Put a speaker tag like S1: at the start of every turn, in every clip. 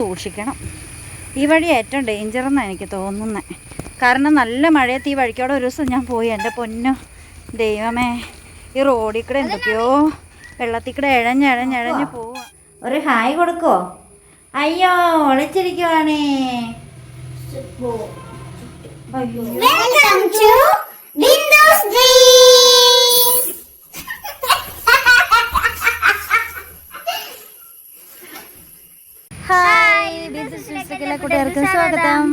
S1: സൂക്ഷിക്കണം. ഈ വഴി ഏറ്റവും ഡേഞ്ചർ എന്നാണ് എനിക്ക് തോന്നുന്നത് കാരണം നല്ല മഴയത്ത് ഈ വഴിക്കോടെ ഒരു ദിവസം ഞാൻ പോയി. എന്റെ പൊന്നു ദൈവമേ ഈ റോഡിൽ കൂടെ എന്തൊക്കെയോ വെള്ളത്തിൽ കൂടെ ഇഴഞ്ഞഴഞ്ഞഴഞ്ഞ് പോവാ. ഒരു ഹായ് കൊടുക്കോ? അയ്യോ ഒളിച്ചിരിക്കുവാണേ. ഹായ് ഡിജിറ്റൽ കൂട്ടുകാർക്ക് സ്വാഗതം.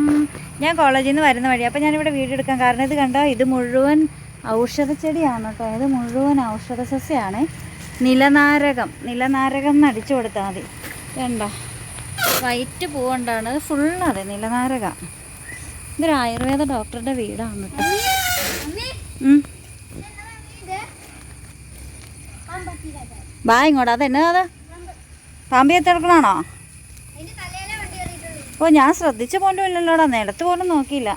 S1: ഞാൻ കോളേജിൽ നിന്ന് വരുന്ന വഴി അപ്പോൾ ഞാനിവിടെ വീഡിയോ എടുക്കാൻ കാരണം ഇത് കണ്ടോ? ഇത് മുഴുവൻ ഔഷധ ചെടിയാണ് കേട്ടോ. ഇത് മുഴുവൻ ഔഷധ സസ്യമാണ് നിലനാരകം. നിലനാരകം എന്ന് അടിച്ചു കൊടുത്താൽ മതി. കണ്ടോ? വൈറ്റ് പൂവുണ്ടാണ് ഫുള്ളത് നിലനാരകം. ഇതൊരു ആയുർവേദ ഡോക്ടറുടെ വീടാണ് കേട്ടോ. ബായ് ബാ ഇങ്ങോട്ട്. അത്? എന്നാ അത് പാമ്പിയെ തിളക്കണാണോ ഓ ഞാൻ ശ്രദ്ധിച്ച പോലും ഇല്ലല്ലോടാ. നിലത്ത് പോലും നോക്കിയില്ല.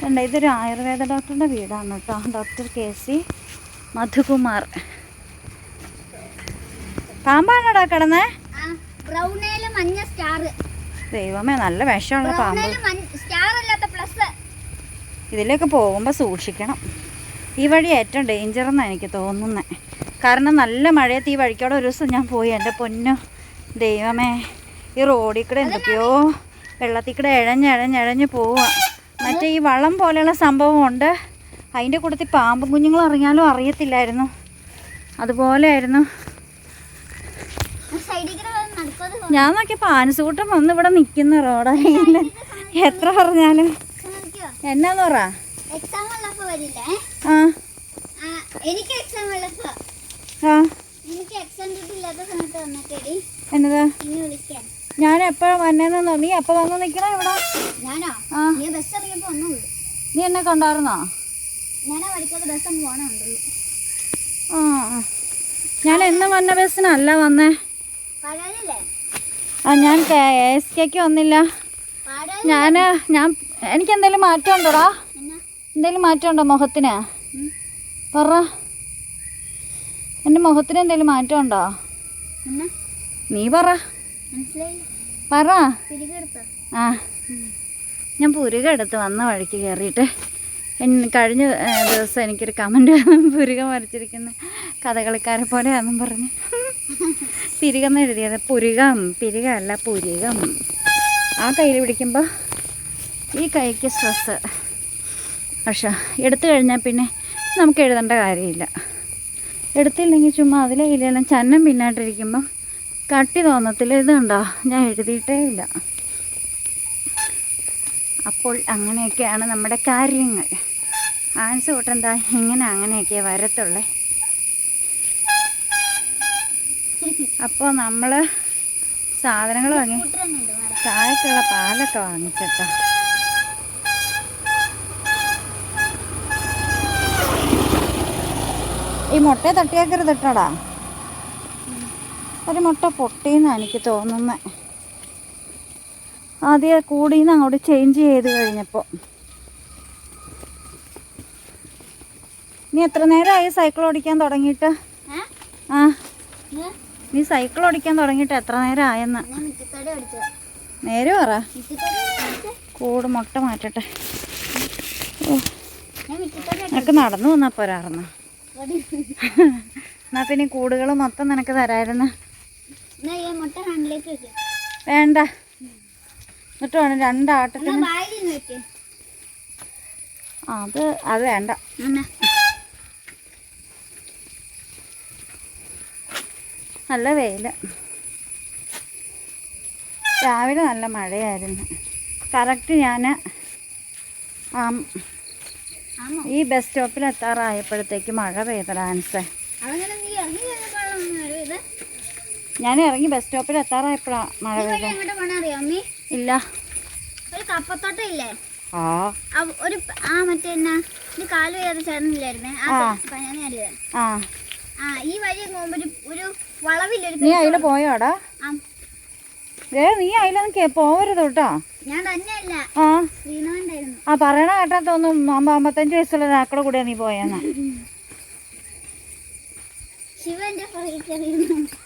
S1: കണ്ട ഇതൊരു ആയുർവേദ ഡോക്ടറിന്റെ വീടാണ് കേട്ടോ. Doctor K C Madhukumar. പാമ്പാണോടാ കിടന്നേ? ദൈവമേ നല്ല വിഷമുള്ള പാമ്പ്. ഇതിലേക്ക് പോകുമ്പോൾ സൂക്ഷിക്കണം. ഈ വഴി ഏറ്റവും ഡേഞ്ചർ എന്നാണ് എനിക്ക് തോന്നുന്നത് കാരണം നല്ല മഴയത്ത് ഈ വഴിക്കോടെ ഒരു ദിവസം ഞാൻ പോയി. എന്റെ പൊന്നു ദൈവമേ. ഈ റോഡിൽ കൂടെ എന്തൊക്കെയോ വെള്ളത്തിൽ കൂടെ ഇഴഞ്ഞഴഞ്ഞഴഞ്ഞ് പോവുക മറ്റേ ഈ വള്ളം പോലെയുള്ള സംഭവമുണ്ട്. അതിന്റെ കൂട്ടത്തിൽ പാമ്പും കുഞ്ഞുങ്ങൾ അറിഞ്ഞാലും അറിയത്തില്ലായിരുന്നു. അതുപോലെയായിരുന്നു. ഞാൻ നോക്കിയപ്പോൾ ആനസൂട്ടം വന്ന് ഇവിടെ നിൽക്കുന്ന റോഡ്. എത്ര പറഞ്ഞാലും. എന്നാന്ന് പറ ആ.
S2: എനിക്ക് എക്സാം ഉള്ളപ്പോ
S1: ആ.
S2: എനിക്ക് എക്സാം ഡ്യൂട്ടി ഇല്ലാത്ത സമയത്ത് വന്നിട്ടേടി
S1: എന്നതാ?
S2: വിളിക്കാൻ
S1: ഞാൻ എപ്പോഴും വന്നേന്ന് നീ എപ്പോ വന്ന് നിക്കണേ ഇവിടെ?
S2: ഞാനോ?
S1: ആ.
S2: നീ ബസ് ഇറങ്ങിയപ്പോ ഒന്നുള്ളൂ
S1: നീ എന്നെ കണ്ടായിരുന്നോ?
S2: ഞാനാ പഠിക്കാത്ത ബസ് അങ്ങ് പോണുണ്ടല്ലോ
S1: ആ. ഞാൻ എന്ന് വന്ന ബസ്സിനല്ല വന്നേ. ആ ഞാൻ എസ് കെക്ക് വന്നില്ല. ഞാൻ ഞാൻ എനിക്ക് എന്തെങ്കിലും മാറ്റം ഉണ്ടോടാ എന്തെങ്കിലും മാറ്റം ഉണ്ടോ മുഖത്തിന് പറ. എന്റെ മുഖത്തിന് എന്തെങ്കിലും മാറ്റം ഉണ്ടോ നീ പറ. പറ. ആ. ഞാൻ പുരുക എടുത്ത് വന്ന വഴിക്ക് കയറിയിട്ട് കഴിഞ്ഞ ദിവസം എനിക്കൊരു കമന്റ് പുരുക മറിച്ചിരിക്കുന്ന കഥകളിക്കാരെ പോലെയാണെന്നും പറഞ്ഞ്. പിരികെന്ന് എഴുതിയത് പുരുകം പിരിക അല്ല പുരികം. ആ കയ്യിൽ പിടിക്കുമ്പോൾ ഈ കൈക്ക് സ്ട്രെസ് പക്ഷേ എടുത്തു കഴിഞ്ഞാൽ പിന്നെ നമുക്ക് എഴുതേണ്ട കാര്യമില്ല. എടുത്തില്ലെങ്കിൽ ചുമ്മാ അതിലെ ഇല്ലെല്ലാം ചന്നം പിന്നായിട്ടിരിക്കുമ്പം കട്ടി തോന്നത്തില്ല. ഇതുണ്ടോ ഞാൻ എഴുതിയിട്ടേ ഇല്ല. അപ്പോൾ അങ്ങനെയൊക്കെയാണ് നമ്മുടെ കാര്യങ്ങൾ. ആൻസ് കൂട്ടെന്താ ഇങ്ങനെ അങ്ങനെയൊക്കെ വരത്തുള്ളേ. അപ്പോൾ നമ്മൾ സാധനങ്ങൾ വാങ്ങി ചായക്കുള്ള പാലൊക്കെ വാങ്ങിച്ചിട്ടോ. ഈ മുട്ടയെ തട്ടിയാക്കരുത് ഇട്ടടാ ഒരു മുട്ട പൊട്ടിയെന്നാണ് എനിക്ക് തോന്നുന്നത് ആദ്യം കൂടിന്ന് അങ്ങോട്ട് ചേഞ്ച് ചെയ്ത് കഴിഞ്ഞപ്പോൾ നീ എത്ര നേരമായി സൈക്കിൾ ഓടിക്കാൻ തുടങ്ങിയിട്ട്? ആ. നീ സൈക്കിൾ ഓടിക്കാൻ തുടങ്ങിയിട്ട് എത്ര നേരം ആയെന്ന്
S2: ഞാൻ മിറ്റത്തോടെ അടിച്ചത്
S1: നേരെ പറ. കൂട് മുട്ട മാറ്റട്ടെ. നിനക്ക് നടന്നു വന്നാൽ പോരായിരുന്നു
S2: അടിച്ചത്
S1: എന്നാ പിന്നെ കൂടുകൾ മൊത്തം നിനക്ക് തരായിരുന്നു
S2: എന്നാ ഈ മുട്ട ഹാൻഡിലേക്ക് വെക്ക്
S1: വേണ്ട. എന്നിട്ട് വേണം രണ്ടാട്ടത്തിന് അത് അത് വേണ്ട. നല്ല വെയിൽ രാവിലെ നല്ല മഴയായിരുന്നു. കറക്റ്റ് ഞാൻ ഈ ബസ് സ്റ്റോപ്പിൽ എത്താറായപ്പോഴത്തേക്ക് മഴ പെയ്ത ഡാൻസ്
S2: അതങ്ങനെ നീ ഇറങ്ങി കഴിഞ്ഞപ്പോഴാണ് വരും ഇത്
S1: ഞാൻ ഇറങ്ങി ബസ് സ്റ്റോപ്പിൽ എത്താറായപ്പോഴാണ് മഴ പെയ്തത്. ഇല്ല.
S2: ഒരു കപ്പത്തോട്ടം ഇല്ലേ?
S1: ആ.
S2: ഒരു ആ മറ്റേ എന്നാ ഇത് കാൽ ചെയ്യാതെ ചേർന്നില്ലായിരുന്നേ? ആ
S1: ആ.
S2: ഈ വഴി ഒരു വളവില്ലൊരു
S1: നീ അതിൽ പോയോടാ?
S2: ആ.
S1: ഏ നീ അതിലൊന്നും പോവരുത് കേട്ടോ.
S2: ഞാൻ തന്നെയല്ല.
S1: ആ. ആ പറയണ കേട്ടാ തോന്നും അമ്പ അമ്പത്തഞ്ച് വയസ്സുള്ള ഒരാക്കളുടെ കൂടെയാ നീ പോയെന്ന്.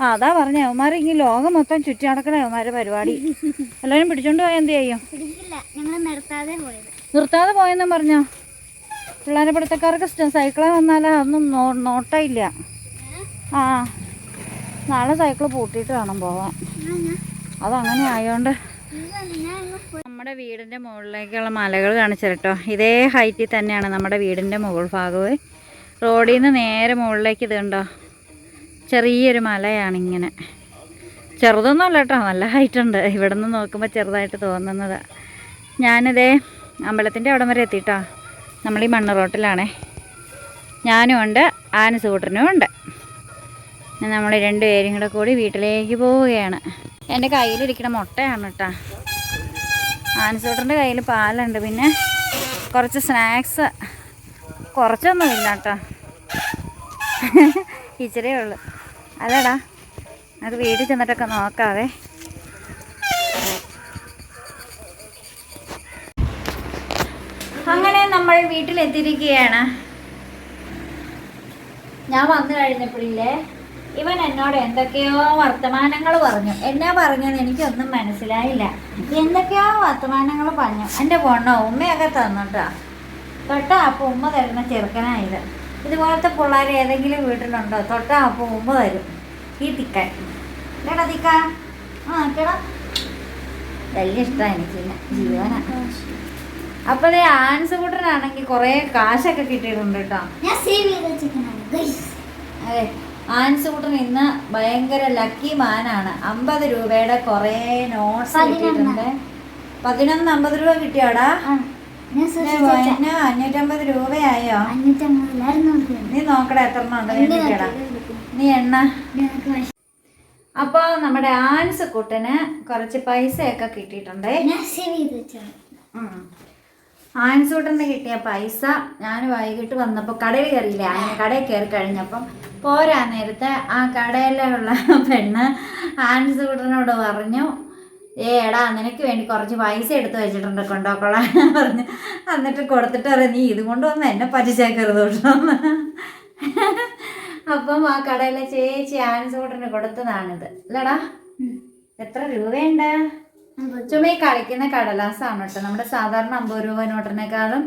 S1: അതാ പറഞ്ഞ അവന്മാർ ഇങ്ങനെ ലോകം മൊത്തം ചുറ്റി നടക്കണ അവന്മാരെ പരിപാടി. എല്ലാവരും പിടിച്ചോണ്ട് പോയാൽ എന്ത് ചെയ്യും?
S2: നിർത്താതെ
S1: പോയെന്നും പറഞ്ഞോ? പിള്ളേരെ പിടുത്തക്കാർക്ക് സൈക്കിൾ വന്നാൽ അതൊന്നും നോട്ടയില്ല ആ നാളെ സൈക്കിൾ പൂട്ടിയിട്ട് വേണം പോവാൻ. അതങ്ങനെ ആയതുകൊണ്ട് നമ്മുടെ വീടിന്റെ മുകളിലേക്കുള്ള മലകൾ കാണിച്ചു കേട്ടോ ഇതേ ഹൈറ്റിൽ തന്നെയാണ് നമ്മുടെ വീടിന്റെ മുകൾ ഭാഗവും റോഡിൽ നിന്ന് നേരെ മുകളിലേക്ക് ഇത് കണ്ടോ ചെറിയൊരു മലയാണിങ്ങനെ. ചെറുതൊന്നും അല്ല കേട്ടോ നല്ല ഹൈറ്റുണ്ട്. ഇവിടെ നിന്ന് നോക്കുമ്പോൾ ചെറുതായിട്ട് തോന്നുന്നത്. ഞാനിതേ അമ്പലത്തിന്റെ അവിടം വരെ എത്തിയിട്ടോ നമ്മൾ ഈ മണ്ണ് റോട്ടിലാണേ. ഞാനും ഉണ്ട് ആനസൂട്ടനും ഉണ്ട്. നമ്മൾ രണ്ടുപേരും കൂടെ കൂടി വീട്ടിലേക്ക് പോവുകയാണ്. എന്റെ കയ്യിലിരിക്കുന്ന മുട്ടയാണ് കേട്ടോ ആനസൂട്ടന്റെ കയ്യിൽ പാലുണ്ട്. പിന്നെ കുറച്ച് സ്നാക്സ്. കുറച്ചൊന്നുമില്ല കേട്ടോ ഇച്ചിരേ ഉള്ളു. അല്ലടാ നമുക്ക് വീട്ടിൽ ചെന്നിട്ടൊക്കെ നോക്കാവേ. അങ്ങനെ നമ്മൾ വീട്ടിലെത്തിയിരിക്കുകയാണ്. ഞാൻ വന്നു കഴിഞ്ഞപ്പോഴില്ലേ ഇവൻ എന്നോട് എന്തൊക്കെയോ വർത്തമാനങ്ങൾ പറഞ്ഞു. എന്നാ പറഞ്ഞെന്ന് എനിക്കൊന്നും മനസ്സിലായില്ല. എന്തൊക്കെയോ വർത്തമാനങ്ങൾ പറഞ്ഞു. എന്റെ പൊണ്ണോ ഉമ്മയൊക്കെ തന്നിട്ടാ. തൊട്ടാ അപ്പം ഉമ്മ തരുന്ന ചെറുക്കനായത് ഇതുപോലത്തെ പിള്ളേർ ഏതെങ്കിലും വീട്ടിലുണ്ടോ? തൊട്ടാ അപ്പോൾ ഉമ്മ തരും. ഈ തിക്കൻ. കേടാ തിക്ക. ആ കേടാ. വലിയ ഇഷ്ടമാണ് എനിക്ക് ജീവന. അപ്പോൾ അപ്പോഴേ ആൻസ് കൂട്ടനാണെങ്കിൽ കുറേ കാശൊക്കെ കിട്ടിയിട്ടുണ്ട് കേട്ടോ. അതെ. ആൻസ് കൂട്ടൻ ഇന്ന് ഭയങ്കര ലക്കി മാനാണ് അമ്പത് രൂപയുടെ കുറേ നോട്ട്സ് കിട്ടിയിട്ടുണ്ട്. പതിനൊന്ന് അമ്പത് രൂപ കിട്ടിയോടാ? അഞ്ഞൂറ്റമ്പത് രൂപയായോ? നീ നോക്കടാ എത്ര ഉണ്ട് നീ എണ്ണ. അപ്പോൾ നമ്മുടെ ആൻസ് കുട്ടന് കുറച്ച് പൈസയൊക്കെ കിട്ടിയിട്ടുണ്ടേ.
S2: ഞാൻ
S1: കുട്ടന്. കിട്ടിയ പൈസ ഞാൻ വൈകിട്ട് വന്നപ്പോൾ കടയിൽ കയറിയില്ല? അങ്ങനെ കടയിൽ കയറി കഴിഞ്ഞപ്പം പോരാ നേരത്തെ ആ കടയിലുള്ള പെണ്ണ് ആൻസ് കുട്ടനോട് പറഞ്ഞു ഏ എടാ നിനക്ക് വേണ്ടി കുറച്ച് പൈസ എടുത്ത് വെച്ചിട്ടുണ്ട് കൊണ്ടോക്കൊള്ളാൻ പറഞ്ഞു എന്നിട്ട് കൊടുത്തിട്ട് പറയാം നീ ഇതുകൊണ്ട് കൊണ്ടുവന്ന് എന്നെ പറ്റിച്ചേക്കരുത് കേട്ടോ. അപ്പം ആ കടയിലെ ചേച്ചി ആൻസൂട്ടന് കൊടുത്തതാണിത്. അല്ലടാ എത്ര രൂപയുണ്ട്? ചുമ ഈ കളിക്കുന്ന കടലാസാണ് കേട്ടോ. നമ്മുടെ സാധാരണ അമ്പത് രൂപ നോട്ടിനേക്കാളും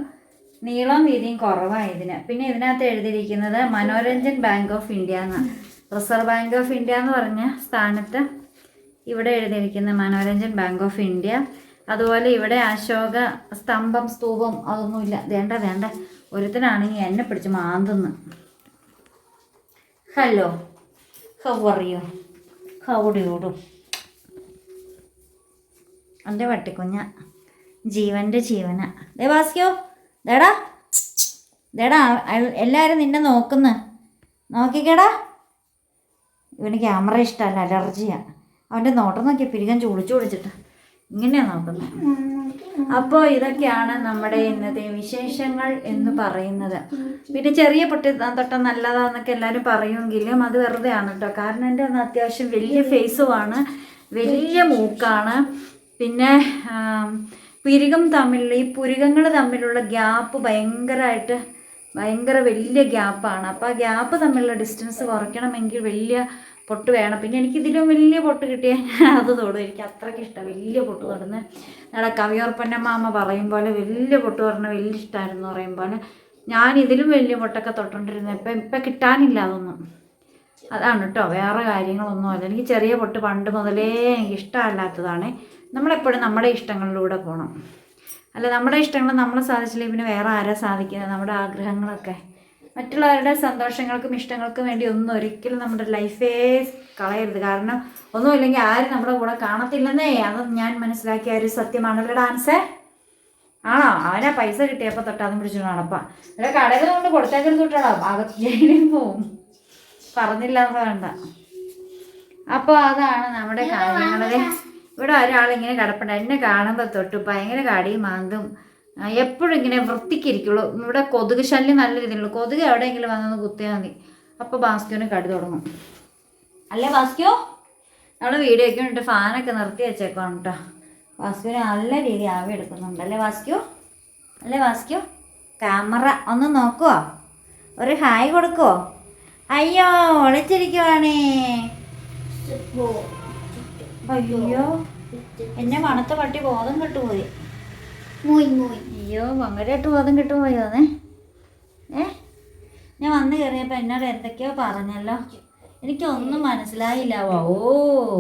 S1: നീളം വീതിയും കുറവാണ് ഇതിന്. പിന്നെ ഇതിനകത്ത് എഴുതിയിരിക്കുന്നത് മനോരഞ്ജൻ ബാങ്ക് ഓഫ് ഇന്ത്യ എന്നാണ് റിസർവ് ബാങ്ക് ഓഫ് ഇന്ത്യ എന്ന് പറഞ്ഞ സ്ഥാനത്ത് ഇവിടെ എഴുതിയിരിക്കുന്ന മനോരഞ്ജൻ ബാങ്ക് ഓഫ് ഇന്ത്യ അതുപോലെ ഇവിടെ അശോക സ്തംഭം സ്തൂപം അതൊന്നുമില്ല വേണ്ട വേണ്ട. ഒരുത്തനാണെങ്കിൽ എന്നെ പിടിച്ച് മാന്തുന്നു. Hello how are you how do എന്റെ വട്ടിക്കുഞ്ഞ. ജീവന്റെ ജീവന. ദേ ബാസ്യോ ദേടാ. ദേടാ എല്ലാവരും നിന്നെ നോക്കുന്നു. നോക്കിക്കേടാ. ഇവന് ക്യാമറ ഇഷ്ടമല്ല അലർജിയാണ് അവന്റെ നോട്ടം നോക്കിയാൽ പിരികൻ ചുളിച്ചു വിളിച്ചിട്ട് ഇങ്ങനെയാണ് നോക്കുന്നത്. അപ്പോൾ ഇതൊക്കെയാണ് നമ്മുടെ ഇന്നത്തെ വിശേഷങ്ങൾ എന്ന് പറയുന്നത്. പിന്നെ ചെറിയ പൊട്ടി തൊട്ടം നല്ലതാന്നൊക്കെ എല്ലാവരും പറയുമെങ്കിലും അത് വെറുതെയാണ് കേട്ടോ. കാരണം എന്റെ ഒന്ന് അത്യാവശ്യം വലിയ ഫേസുമാണ് വലിയ മൂക്കാണ്. പിന്നെ പുരികം തമ്മിൽ ഈ പുരികങ്ങൾ തമ്മിലുള്ള ഗ്യാപ്പ് ഭയങ്കരമായിട്ട് ഭയങ്കര വലിയ ഗ്യാപ്പാണ്. അപ്പോൾ ആ ഗ്യാപ്പ് തമ്മിലുള്ള ഡിസ്റ്റൻസ് കുറയ്ക്കണമെങ്കിൽ വലിയ പൊട്ട് വേണം. പിന്നെ എനിക്ക് ഇതിലും വലിയ പൊട്ട് കിട്ടിയാൽ ഞാൻ അത് തൊടും. എനിക്ക് അത്രയ്ക്ക് ഇഷ്ടം. വലിയ പൊട്ട് തൊടുന്നത് നമ്മുടെ കവിയോർപ്പന്റെ മാമ പറയും പോലെ വലിയ പൊട്ട് പറഞ്ഞ വലിയ ഇഷ്ടമായിരുന്നു പറയും പോലെ. ഞാൻ ഇതിലും വലിയ പൊട്ടൊക്കെ തൊട്ടുകൊണ്ടിരുന്നത് ഇപ്പം ഇപ്പം കിട്ടാനില്ല അതൊന്നും. അതാണ് കേട്ടോ വേറെ കാര്യങ്ങളൊന്നുമല്ല എനിക്ക് ചെറിയ പൊട്ട് പണ്ട് മുതലേ എനിക്ക് ഇഷ്ടമല്ലാത്തതാണ്. നമ്മളെപ്പോഴും നമ്മുടെ ഇഷ്ടങ്ങളിലൂടെ പോകണം അല്ല നമ്മുടെ ഇഷ്ടങ്ങൾ നമ്മളെ സാധിച്ചില്ലെങ്കിൽ പിന്നെ വേറെ ആരാ സാധിക്കുന്നത്? നമ്മുടെ ആഗ്രഹങ്ങളൊക്കെ. മറ്റുള്ളവരുടെ സന്തോഷങ്ങൾക്കും ഇഷ്ടങ്ങൾക്കും വേണ്ടി ഒന്നും ഒരിക്കലും നമ്മുടെ ലൈഫേ കളയരുത്. കാരണം ഒന്നുമില്ലെങ്കിൽ ആരും നമ്മുടെ കൂടെ കാണത്തില്ലെന്നേ. അത് ഞാൻ മനസ്സിലാക്കിയ ഒരു സത്യമാണല്ലോ ഡാൻസ്? ആണോ? അവനാ പൈസ കിട്ടിയപ്പോൾ തൊട്ടാന്ന് പിടിച്ചു നടപ്പാ. അല്ല കടയിൽ കൊണ്ട് കൊടുത്തേക്കരുത് തൊട്ടാടാ അകത്ത് ജയിലിൽ പോവും. പറഞ്ഞില്ല എന്ന് വേണ്ട. അപ്പോൾ അതാണ് നമ്മുടെ കാര്യങ്ങളെ. ഇവിടെ ഒരാളിങ്ങനെ കിടപ്പുണ്ട്. എന്നെ കാണുമ്പോൾ തൊട്ട് ഭയങ്കര കടിയും മാന്തും. എപ്പോഴും ഇങ്ങനെ വൃത്തിക്കിരിക്കുള്ളൂ. ഇവിടെ കൊതുക് ശല്യം നല്ല രീതിയിലുള്ളൂ കൊതുക് എവിടെയെങ്കിലും വന്നൊന്ന് കുത്തിയാൽ മതി. അപ്പോൾ ബാസ്ക്യോന് കടി തുടങ്ങും. അല്ലേ ബാസ്ക്യോ? നമ്മൾ വീഡിയോ ഒക്കെ ഫാനൊക്കെ നിർത്തി വെച്ചേക്കാണ് കേട്ടോ വാസ്ക്യോന് നല്ല രീതി ആവി എടുക്കുന്നുണ്ട്. അല്ലേ വാസ്ക്യോ അല്ലേ വാസ്ക്യോ ക്യാമറ ഒന്ന് നോക്കുമോ ഒരു ഹായ് കൊടുക്കുവോ? അയ്യോ ഒളിച്ചിരിക്കുവാണേ. അയ്യോ. എന്നെ മണത്ത പട്ടി ബോധം കെട്ടുപോയി. അയ്യോ ഭയങ്കരമായിട്ട് ബോധം കെട്ടുപോയോ അതെ ഏ? ഞാൻ വന്ന് കയറിയപ്പോൾ എന്നോട് എന്തൊക്കെയോ പറഞ്ഞല്ലോ. എനിക്കൊന്നും മനസ്സിലായില്ല. ഓ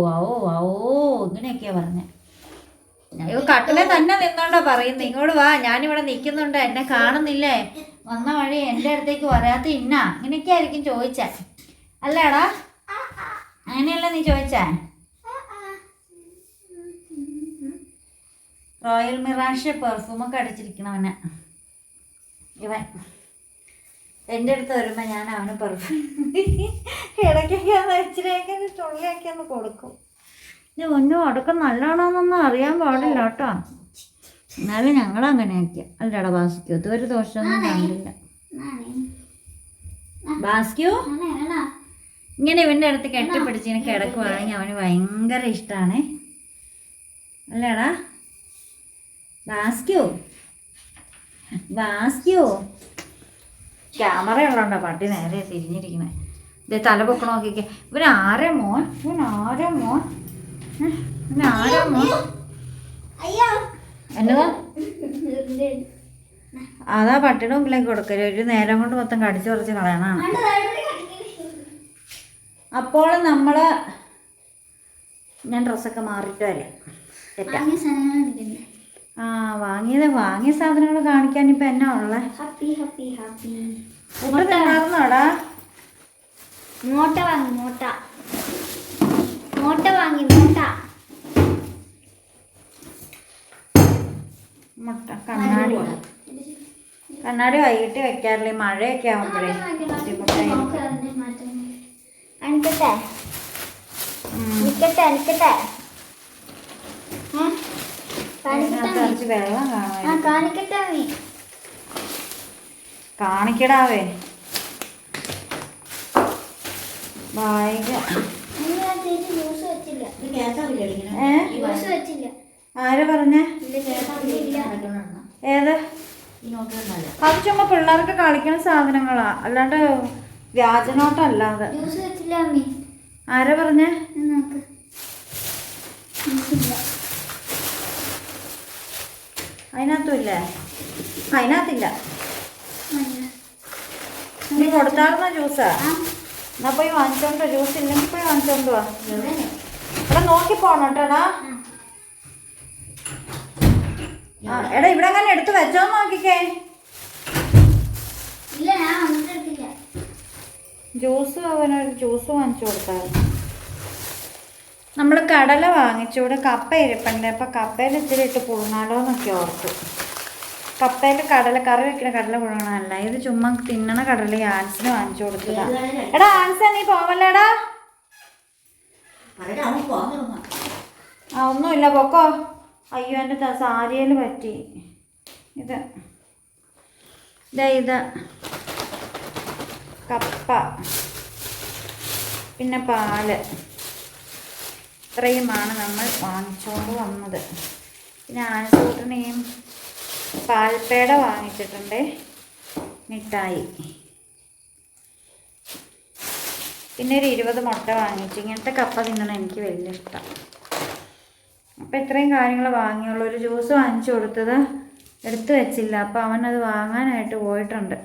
S1: ഓ ഓ ഇങ്ങനെയൊക്കെയാ പറഞ്ഞേ. അയ്യോ കട്ടിലെ തന്നെ നിന്നോണ്ടാ പറയുന്നത് ഇങ്ങോട്ട് വാ ഞാനിവിടെ നിൽക്കുന്നുണ്ട് എന്നെ കാണുന്നില്ലേ? വന്ന വഴി എന്റെ അടുത്തേക്ക് വരാത്ത ഇന്ന. ഇങ്ങനെയൊക്കെ ആയിരിക്കും ചോദിച്ചേ. അല്ലേടാ? അങ്ങനെയല്ല നീ ചോദിച്ചേ? റോയൽ മിറാഷ് പെർഫ്യൂമൊക്കെ അടിച്ചിരിക്കണവനെ ഇവൻ. എന്റെ അടുത്ത് വരുമ്പോൾ ഞാൻ അവന് പെർഫ്യൂം ഇടയ്ക്കൊക്കെ അത് ഇച്ചിരിയൊക്കെ തുള്ളിയൊക്കെ ഒന്ന് കൊടുക്കും. ഇത് ഒന്നും അടക്കം നല്ലതാണോന്നൊന്നും അറിയാൻ പാടില്ല കേട്ടോ. എന്നാലും ഞങ്ങൾ അങ്ങനെയൊക്കെ. അല്ലടാ ബാസ്ക്യൂ അതൊരു ദോഷമൊന്നും കണ്ടില്ല ബാസ്ക്യൂ ഇങ്ങനെ ഇവന്റെ അടുത്ത് കെട്ടിപ്പിടിച്ച് ഇങ്ങനെ കിടക്കുവാണെങ്കിൽ അവന് ഭയങ്കര ഇഷ്ടമാണ് അല്ലേടാ. ബാസ്ക്യൂ വാസ്ക്യോ. ക്യാമറ ഉള്ളതുകൊണ്ടോ പട്ടി നേരെ തിരിഞ്ഞിരിക്കണേ ഇതേ തല പൊക്കണ നോക്കിക്കെ. ഇവൻ ആരെ മോൻ? ഇവൻ ആരെ മോൻ? ഇവൻ ആരാ മോൻ? എന്നതാ? അതാ പട്ടിയുടെ മുമ്പിലേക്ക് കൊടുക്കരുത് ഒരു നേരം കൊണ്ട് മൊത്തം കടിച്ചു കുറച്ച് കളയണാണ് അപ്പോൾ നമ്മൾ ഞാൻ ഡ്രസ്സൊക്കെ മാറിയിട്ട് വരാം. തെറ്റാ. ആ വാങ്ങിയത്. വാങ്ങിയ സാധനങ്ങൾ കാണിക്കാൻ ഇപ്പൊ എന്നാ ഉള്ളത്
S2: ഹാപ്പി ഹാപ്പി ഹാപ്പി
S1: ഫുഡ് തിന്നാർന്നോടാ
S2: മോട്ട വാങ്ങി മോട്ട മോട്ട വാങ്ങി മോട്ട
S1: മുട്ട കണ്ണാടി. കണ്ണാടി വൈകിട്ട് വെക്കാറില്ല? മഴയൊക്കെ ആവുമ്പോഴേ.
S2: അനിക്കട്ടെ
S1: ഉം.
S2: നിക്കട്ടെ അനിക്കട്ടെ ഏ? കാണിക്കട്ടെ
S1: അതിനകത്ത് കുറച്ച് വെള്ളം കാണിക്കടാവേ. വായിക ആര് പറഞ്ഞേ? ഏത്? അത് ചുമ്മാ പിള്ളേർക്ക് കളിക്കുന്ന സാധനങ്ങളാ. അല്ലാണ്ട് വ്യാജനോട്ടല്ലാതെ
S2: ജ്യൂസ് വെച്ചില്ല അമ്മി
S1: ആരാ പറഞ്ഞേ?
S2: നോക്ക്.
S1: അതിനകത്തും ഇല്ലേ? അതിനകത്തില്ല.
S2: ഇനി
S1: നീ കൊടുത്താർന്ന ജ്യൂസാ എന്നാ പോയി വാങ്ങിച്ചോണ്ടോ. ജ്യൂസ് ഇല്ലെങ്കിൽ പോയി വാങ്ങിച്ചോണ്ട് വാ. നോക്കി പോണം കേട്ടോടാ ആ. എടാ ഇവിടെ അങ്ങനെ എടുത്ത് വെച്ചോ നോക്കിക്കേ. ജ്യൂസ് അവനൊരു ജ്യൂസ് വാങ്ങിച്ചു കൊടുത്തായിരുന്നു. നമ്മൾ കടല വാങ്ങിച്ചു ഇവിടെ കപ്പ ഇരിപ്പുണ്ട് അപ്പം കപ്പയിൽ ഇത്തിരി ഇട്ട് പുഴുങ്ങാലോ എന്നൊക്കെ ഓർത്തു. കപ്പയിൽ കടല കറി വെക്കുന്ന കടല പുഴുങ്ങണമല്ല ഇത് ചുമ്മാ തിന്നണ കടല ആൻസിന് വാങ്ങിച്ചു കൊടുത്തതാ. എടാ ആൻസ നീ പോവല്ലേടാ? ആ ഒന്നുമില്ല പൊക്കോ. അയ്യോ എന്റെ സാരിയിൽ പറ്റി. ഇത്. ഇതാ ഇത്. കപ്പ. പിന്നെ പാൽ. ഇത്രയുമാണ് നമ്മൾ വാങ്ങിച്ചുകൊണ്ട് വന്നത്. പിന്നെ ആനസൂട്ടനെയും പാൽപ്പേട വാങ്ങിച്ചിട്ടുണ്ട്. മിഠായി. പിന്നെ ഒരു ഇരുപത് മുട്ട വാങ്ങിച്ചു. ഇങ്ങനത്തെ കപ്പ തിന്നണം എനിക്ക് വലിയ ഇഷ്ടം. അപ്പം ഇത്രയും കാര്യങ്ങൾ വാങ്ങിയുള്ളൂ. ഒരു ജ്യൂസ് വാങ്ങിച്ചു കൊടുത്തത് എടുത്തു വെച്ചില്ല. അപ്പം അവനത് വാങ്ങാനായിട്ട് പോയിട്ടുണ്ട്.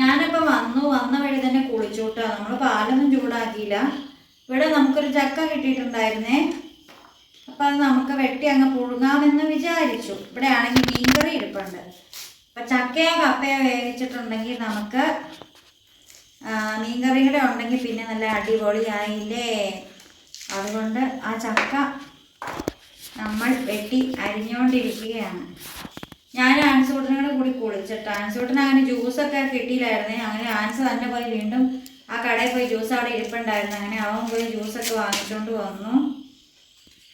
S1: ഞാനിപ്പോൾ വന്നു. വന്ന വഴി തന്നെ കുളിച്ചോട്ടോ. നമ്മൾ പാലൊന്നും ചൂടാക്കിയില്ല. ഇവിടെ നമുക്കൊരു ചക്ക കിട്ടിയിട്ടുണ്ടായിരുന്നേ. അപ്പം അത് നമുക്ക് വെട്ടി അങ്ങ് പുഴുങ്ങാമെന്ന് വിചാരിച്ചു. ഇവിടെ ആണെങ്കിൽ മീൻകറി ഇരിപ്പുണ്ട്. അപ്പം ചക്കയോ കപ്പയോ വേവിച്ചിട്ടുണ്ടെങ്കിൽ നമുക്ക് മീൻകറി കൂടെ ഉണ്ടെങ്കിൽ പിന്നെ നല്ല അടിപൊളിയായില്ലേ? അതുകൊണ്ട് ആ ചക്ക നമ്മൾ വെട്ടി അരിഞ്ഞുകൊണ്ടിരിക്കുകയാണ്. ഞാൻ ആൻസൂട്ടനോട് കൂടി കുളിച്ചിട്ട് ആൻസൂട്ടന് അങ്ങനെ ജ്യൂസൊക്കെ കിട്ടിയില്ലായിരുന്നേ. അങ്ങനെ ആൻസ് തന്നെ പോയി വീണ്ടും ആ കടയിൽ പോയി ജ്യൂസ് അവിടെ ഇരിപ്പുണ്ടായിരുന്നു. അങ്ങനെ അവൻ പോയി ജ്യൂസൊക്കെ വാങ്ങിച്ചുകൊണ്ട് വന്നു.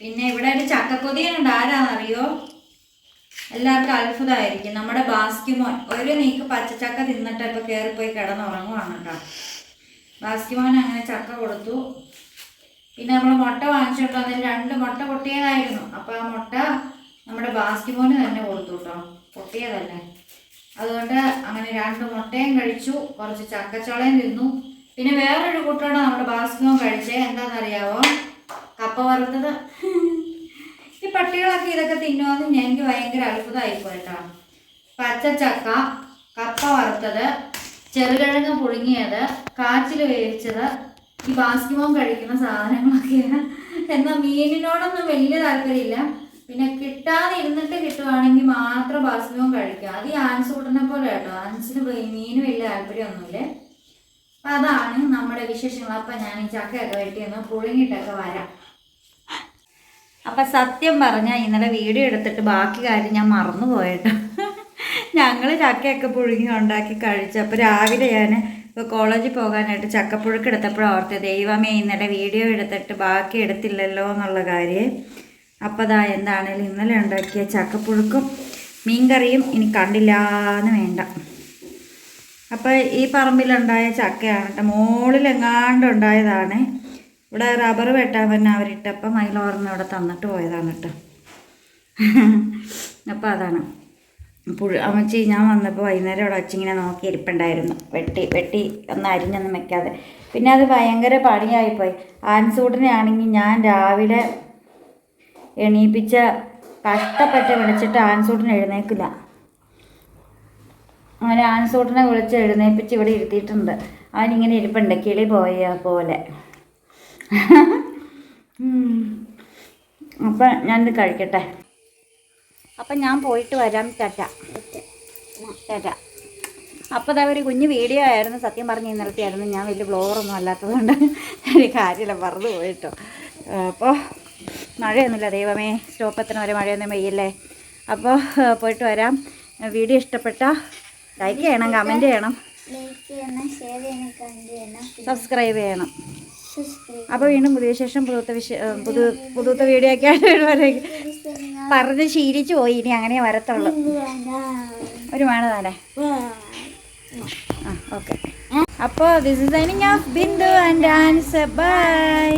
S1: പിന്നെ ഇവിടെ ഒരു ചക്കക്കൊതിയുണ്ട്. ആരാണെന്നറിയോ എല്ലാവർക്കും അത്ഭുതമായിരിക്കും. നമ്മുടെ ബാസ്കിമോൻ. ഒരു നീക്ക് പച്ചച്ചക്ക തിന്നിട്ട് ഇപ്പോൾ കയറിപ്പോയി കിടന്നുറങ്ങുവാണ് കേട്ടോ. ബാസ്കിമോൻ അങ്ങനെ ചക്ക കൊടുത്തു. പിന്നെ നമ്മൾ മുട്ട വാങ്ങിച്ചിട്ടോ അതിൽ രണ്ട് മുട്ട പൊട്ടിയതായിരുന്നു. അപ്പോൾ ആ മുട്ട നമ്മുടെ ബാസ്കിമോന് തന്നെ കൊടുത്തു കേട്ടോ. പൊട്ടിയതല്ലേ. അതുകൊണ്ട് അങ്ങനെ രണ്ട് മുട്ടയും കഴിച്ചു. കുറച്ച് ചക്കച്ചോളയും തിന്നു. പിന്നെ വേറൊരു കൂട്ടോടെ നമ്മുടെ ബാസ്കവും കഴിച്ചേ. എന്താണെന്നറിയാവോ? കപ്പ വറുത്തത്. ഈ പട്ടികളൊക്കെ ഇതൊക്കെ തിന്നുമെന്ന് ഞങ്ങൾക്ക് ഭയങ്കര അത്ഭുതമായിപ്പോയി കേട്ടോ പച്ചച്ചക്ക കപ്പ വറുത്തത് ചെറുകിഴങ്ങ് പുഴുങ്ങിയത് കാച്ചിൽ വേവിച്ചത് ഈ ബാസ്കിമോൻ കഴിക്കുന്ന സാധനങ്ങളൊക്കെയാണ് എന്നാൽ മീനിനോടൊന്നും വലിയ താല്പര്യമില്ല. പിന്നെ കിട്ടാതെ ഇരുന്നിട്ട് കിട്ടുവാണെങ്കിൽ മാത്രം ബാസ്കിമോൻ കഴിക്കുക. അത് ഈ ആൻസൂട്ടനെ പോലെ കേട്ടോ. ആൻസിന് മീന് വലിയ താല്പര്യമൊന്നുമില്ലേ? അപ്പം അതാണ് നമ്മുടെ വിശേഷങ്ങൾ. അപ്പം ഞാൻ ഈ ചക്കയൊക്കെ വെട്ടിയൊന്ന് പുളിങ്ങിട്ടൊക്കെ വരാം. അപ്പം സത്യം പറഞ്ഞാൽ ഇന്നലെ വീഡിയോ എടുത്തിട്ട് ബാക്കി കാര്യം ഞാൻ മറന്നു പോയിട്ടോ ഞങ്ങൾ ചക്കയൊക്കെ പുഴുങ്ങി ഉണ്ടാക്കി കഴിച്ചു. അപ്പോൾ രാവിലെ ഞാൻ ഇപ്പോൾ കോളേജിൽ പോകാനായിട്ട് ചക്കപ്പുഴുക്ക് എടുത്തപ്പോഴാണ് ഓർത്തത് ദൈവമേ ഇന്നലെ വീഡിയോ എടുത്തിട്ട് ബാക്കി എടുത്തില്ലല്ലോ എന്നുള്ള കാര്യം. അപ്പോൾ അതാ എന്താണേലും ഇന്നലെ ഉണ്ടാക്കിയ ചക്കപ്പുഴുക്കും മീൻകറിയും ഇനി കണ്ടില്ലാന്ന് വേണ്ട. അപ്പോൾ ഈ പറമ്പിലുണ്ടായ ചക്കയാണ് കേട്ടോ. മുകളിലെങ്ങാണ്ട് ഉണ്ടായതാണ്. ഇവിടെ റബ്ബർ വെട്ടാൻ തന്നെ അവരിട്ടപ്പം അതിലോർന്ന് ഇവിടെ തന്നിട്ട് പോയതാണ് കേട്ടോ. അപ്പോൾ അതാണ്. പുഴു അമ്മച്ചി ഞാൻ വന്നപ്പോൾ വൈകുന്നേരം ഇവിടെ അച്ചിങ്ങനെ നോക്കി ഇരിപ്പുണ്ടായിരുന്നു. വെട്ടി വെട്ടി ഒന്ന് അരിഞ്ഞൊന്നും വെക്കാതെ. പിന്നെ അത് ഭയങ്കര പണിയായിപ്പോയി. ആൻസൂട്ടിനെ ആണെങ്കിൽ ഞാൻ രാവിലെ എണീപ്പിച്ച കഷ്ടപ്പെട്ട് വിളിച്ചിട്ട് ആൻസൂട്ടിന് എഴുന്നേക്കില്ല. അങ്ങനെ ആൻസൂട്ടിനെ വിളിച്ച് എഴുന്നേപ്പിച്ച് ഇവിടെ ഇരുത്തിയിട്ടുണ്ട്. അവനിങ്ങനെ ഇരിപ്പുണ്ട് കിളി പോയ പോലെ. അപ്പൊ ഞാനിത് കഴിക്കട്ടെ. അപ്പം ഞാൻ പോയിട്ട് വരാം ടാറ്റ. ടാറ്റ. അപ്പോൾ അതാ ഒരു കുഞ്ഞു വീഡിയോ ആയിരുന്നു സത്യം പറഞ്ഞ് ഇന്നലത്തെയായിരുന്നു. ഞാൻ വലിയ ബ്ലോഗറൊന്നും അല്ലാത്തതുകൊണ്ട് ഒരു കാര്യമില്ല മറന്നു പോയിട്ടോ. അപ്പോൾ മഴയൊന്നുമില്ല ദൈവമേ. സ്റ്റോപ്പത്തിന് വരെ മഴയൊന്നും പെയ്യല്ലേ. അപ്പോൾ പോയിട്ട് വരാം. വീഡിയോ ഇഷ്ടപ്പെട്ട ലൈക്ക് ചെയ്യണം
S2: കമന്റ് ചെയ്യണം.
S1: സബ്സ്ക്രൈബ് ചെയ്യണം അപ്പോൾ വീണ്ടും പുതിയ ശേഷം പുതുത്ത വിഷ പുതു പുതുത്ത വീഡിയോ ഒക്കെ ആയിട്ട് പറഞ്ഞ് ശീലിച്ചു പോയി. ഇനി അങ്ങനെ വരത്തുള്ളൂ. ഒരു വേണ തന്നെ ആ. ഓക്കെ അപ്പോൾ this is signing off Bindu and Ansar bye